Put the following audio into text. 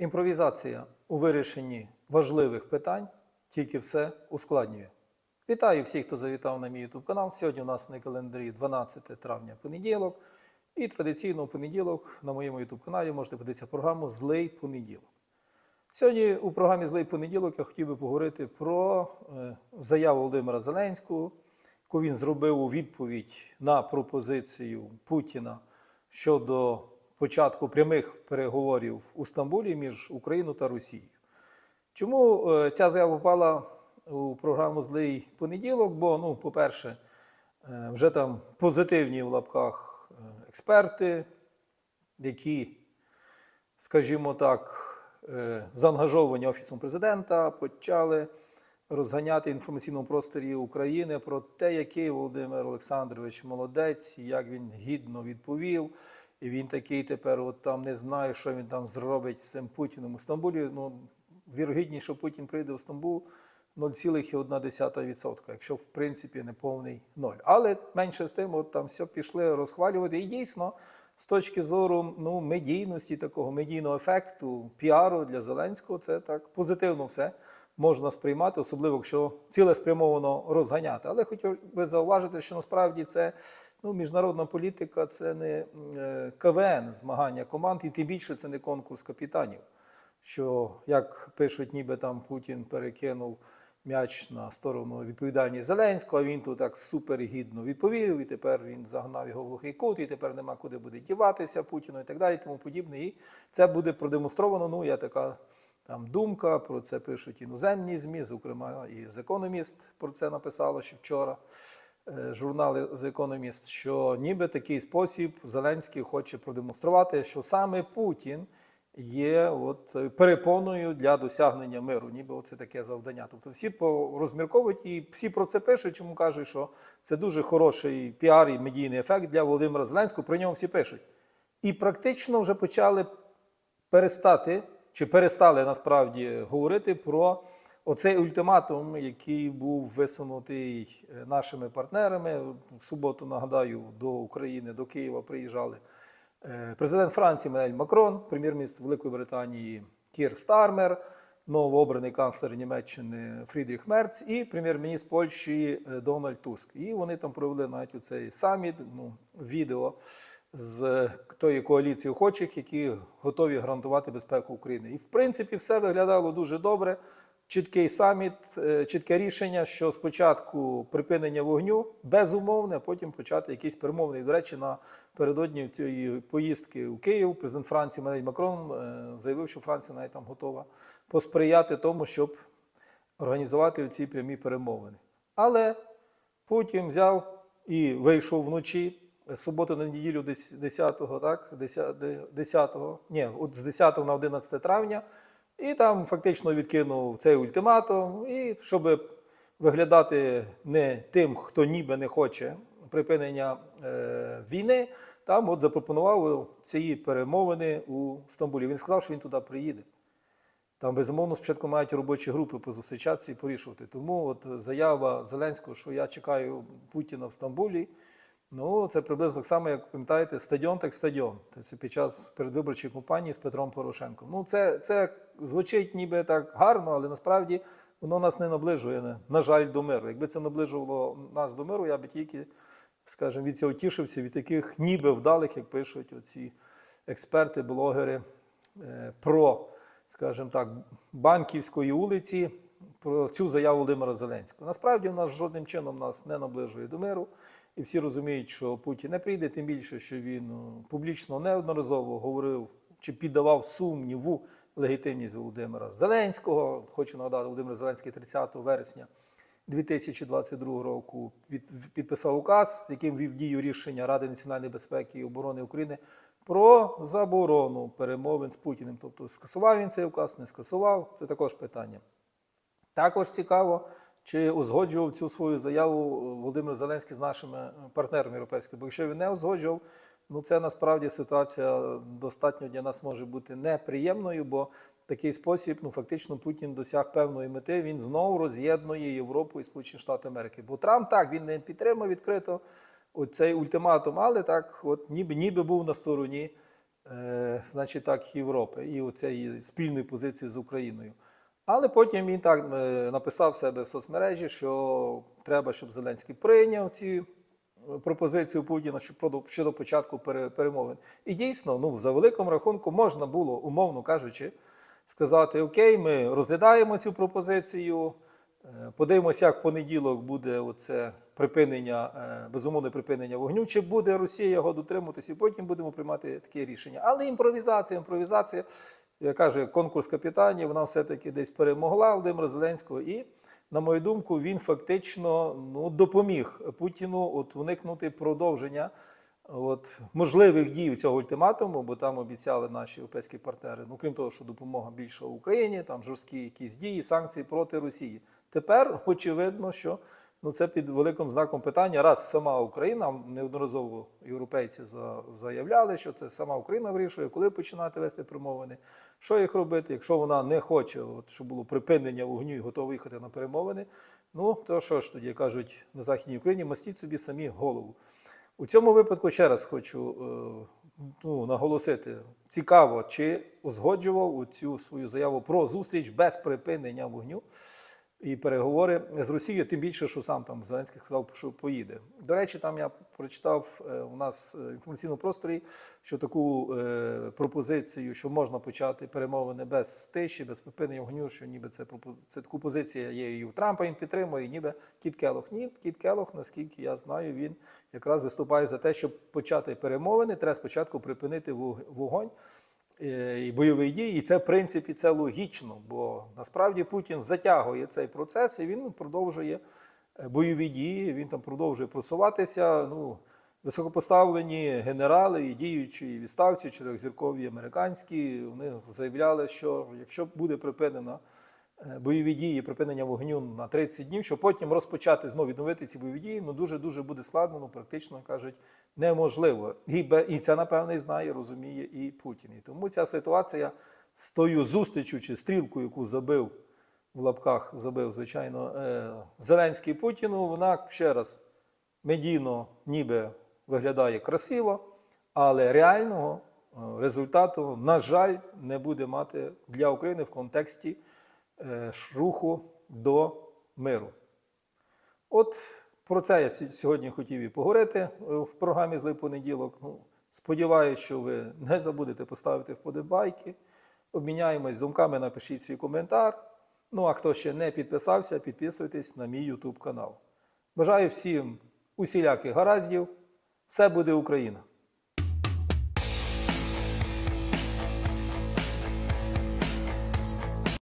Імпровізація у вирішенні важливих питань тільки все ускладнює. Вітаю всіх, хто завітав на мій YouTube канал. Сьогодні у нас на календарі 12 травня понеділок. І традиційно у понеділок на моєму YouTube каналі можете подивитися програму Злий понеділок. Сьогодні у програмі Злий понеділок я хотів би поговорити про е, заяву Володимира Зеленського, яку він зробив у відповідь на пропозицію Путіна щодо початку прямих переговорів у Стамбулі між Україною та Росією. Чому е, ця заява попала у програму Злий понеділок? Бо, ну, по-перше, е, вже там позитивні в лапках е, експерти, які, скажімо так, заангажовані Офісом президента, почали розганяти в інформаційному просторі України про те, який Володимир Олександрович молодець, як він гідно відповів. І він такий тепер, от там не знає, що він там зробить з цим Путіним у Стамбулі. Ну, вірогідність, що Путін прийде в Стамбул 0,1%, якщо в принципі не повний ноль. Але менше з тим, от там все пішли розхвалювати. І дійсно, з точки зору ну, медійності, такого медійного ефекту, піару для Зеленського, це так позитивно все можна сприймати, особливо якщо цілеспрямовано розганяти. Але хотів би зауважити, що насправді це ну, міжнародна політика, це не е, КВН, змагання команд, і тим більше це не конкурс капітанів. Що, як пишуть, ніби там Путін перекинув м'яч на сторону відповідальність Зеленського, а він тут так супергідно відповів, і тепер він загнав його в глухий кут, і тепер нема куди буде діватися Путіну і так далі, тому подібне. І це буде продемонстровано. Ну, я така там думка, про це пишуть іноземні ЗМІ, зокрема, і економіст про це написало ще вчора. е, Журнали з економіст, що ніби такий спосіб Зеленський хоче продемонструвати, що саме Путін є от перепоною для досягнення миру. Ніби оце таке завдання. Тобто всі розмірковують і всі про це пишуть, чому кажуть, що це дуже хороший піар і медійний ефект для Володимира Зеленського. Про нього всі пишуть. І практично вже почали перестати чи перестали насправді говорити про оцей ультиматум, який був висунутий е, нашими партнерами. В суботу, нагадаю, до України, до Києва приїжджали е, президент Франції Менель Макрон, прем'єр-міністр Великої Британії Кір Стармер, новообраний канцлер Німеччини Фрідріх Мерц і прем'єр-міністр Польщі е, Дональд Туск. І вони там провели навіть у цей саміт, ну, відео з тої коаліції охочих, які готові гарантувати безпеку України. І в принципі все виглядало дуже добре. Чіткий саміт, е, чітке рішення, що спочатку припинення вогню безумовне, а потім почати якісь перемовини. І, До речі, напередодні цієї поїздки у Київ президент Франції Менель Макрон е, заявив, що Франція навіть там готова посприяти тому, щоб організувати ці прямі перемовини. Але Путін взяв і вийшов вночі з суботи на неділю 10, так, 10, 10, ні, от з 10 на 11 травня, і там фактично відкинув цей ультиматум, і щоб виглядати не тим, хто ніби не хоче припинення е, війни, там от запропонував ці перемовини у Стамбулі. Він сказав, що він туди приїде. Там, безумовно, спочатку мають робочі групи позустрічатися і порішувати. Тому от заява Зеленського, що я чекаю Путіна в Стамбулі, ну це приблизно так само, як пам'ятаєте, стадіон так стадіон. Це під час передвиборчої кампанії з Петром Порошенком. Ну, це, це звучить ніби так гарно, але насправді воно нас не наближує, на жаль, до миру. Якби це наближувало нас до миру, я би тільки, скажімо, від цього тішився, від таких ніби вдалих, як пишуть оці експерти, блогери е, про скажімо так, банківської вулиці про цю заяву Володимира Зеленського. Насправді, у нас жодним чином нас не наближує до миру, і всі розуміють, що Путін не прийде, тим більше, що він ну, публічно неодноразово говорив чи піддавав сумніву легітимність Володимира Зеленського. Хочу нагадати, Володимир Зеленський 30 вересня 2022 року підписав указ, яким ввів в дію рішення Ради національної безпеки і оборони України про заборону перемовин з Путіним. Тобто скасував він цей указ, не скасував. Це також питання. Також цікаво, чи узгоджував цю свою заяву Володимир Зеленський з нашими партнерами європейськими. Бо якщо він не узгоджував, ну це насправді ситуація достатньо для нас може бути неприємною, бо в такий спосіб ну, фактично Путін досяг певної мети. Він знову роз'єднує Європу і Сполучені Штати Америки. Бо Трамп так він не підтримав відкрито цей ультиматум, але так, от ніби, ніби був на стороні е, значить так, Європи і оцієї спільної позиції з Україною. Але потім він так е, написав себе в соцмережі, що треба, щоб Зеленський прийняв ці е, пропозицію Путіна щодо, початку перемовин. І дійсно, ну, за великим рахунком можна було, умовно кажучи, сказати: Окей, ми розглядаємо цю пропозицію. Е, Подивимося, як в понеділок буде оце припинення, безумовне припинення вогню, чи буде Росія його дотримуватися, і потім будемо приймати таке рішення. Але імпровізація, імпровізація, я кажу, конкурс капітанів, вона все-таки десь перемогла Володимира Зеленського. І, на мою думку, він фактично ну, допоміг Путіну от, уникнути продовження от, можливих дій цього ультиматуму, бо там обіцяли наші європейські партнери, ну крім того, що допомога більша Україні, там жорсткі якісь дії, санкції проти Росії. Тепер очевидно, що ну, це під великим знаком питання. Раз сама Україна, неодноразово європейці заявляли, що це сама Україна вирішує, коли починати вести перемовини, що їх робити, якщо вона не хоче, от, щоб було припинення вогню і готова їхати на перемовини. Ну то що ж тоді кажуть на Західній Україні, мастіть собі самі голову. У цьому випадку ще раз хочу е, ну, наголосити: цікаво, чи узгоджував цю свою заяву про зустріч без припинення вогню і переговори з Росією, тим більше, що сам там Зеленський сказав, що поїде. До речі, там я прочитав е, у нас в інформаційному просторі, що таку е, пропозицію, що можна почати перемовини без тиші, без припинення вогню, що ніби це це таку позиція є і у Трампа, він підтримує, і ніби Кіт Келох. Ні, Кіт Келох, наскільки я знаю, він якраз виступає за те, щоб почати перемовини. Треба спочатку припинити вог- вогонь е, і бойових дії, і це в принципі це логічно, бо насправді Путін затягує цей процес і він продовжує е, бойові дії, він там продовжує просуватися. Ну, високопоставлені генерали і діючі і відставці, чотирьохзіркові американські, вони заявляли, що якщо буде припинено е, бойові дії, припинення вогню на 30 днів, що потім розпочати знову відновити ці бойові дії, ну дуже дуже буде складно, ну практично кажуть, неможливо. І, і це, напевно, і знає, розуміє і Путін. І тому ця ситуація з тою зустрічю чи стрілкою, яку забив в лапках, забив, звичайно, е, Зеленський Путіну, вона ще раз медійно ніби виглядає красиво, але реального е, результату, на жаль, не буде мати для України в контексті е, руху до миру. От про це я сьогодні хотів і поговорити е, в програмі Злий понеділок. Ну, сподіваюся, що ви не забудете поставити вподобайки. Обміняємось думками, напишіть свій коментар. Ну а хто ще не підписався, підписуйтесь на мій YouTube канал. Бажаю всім усіляких гараздів. Все буде Україна!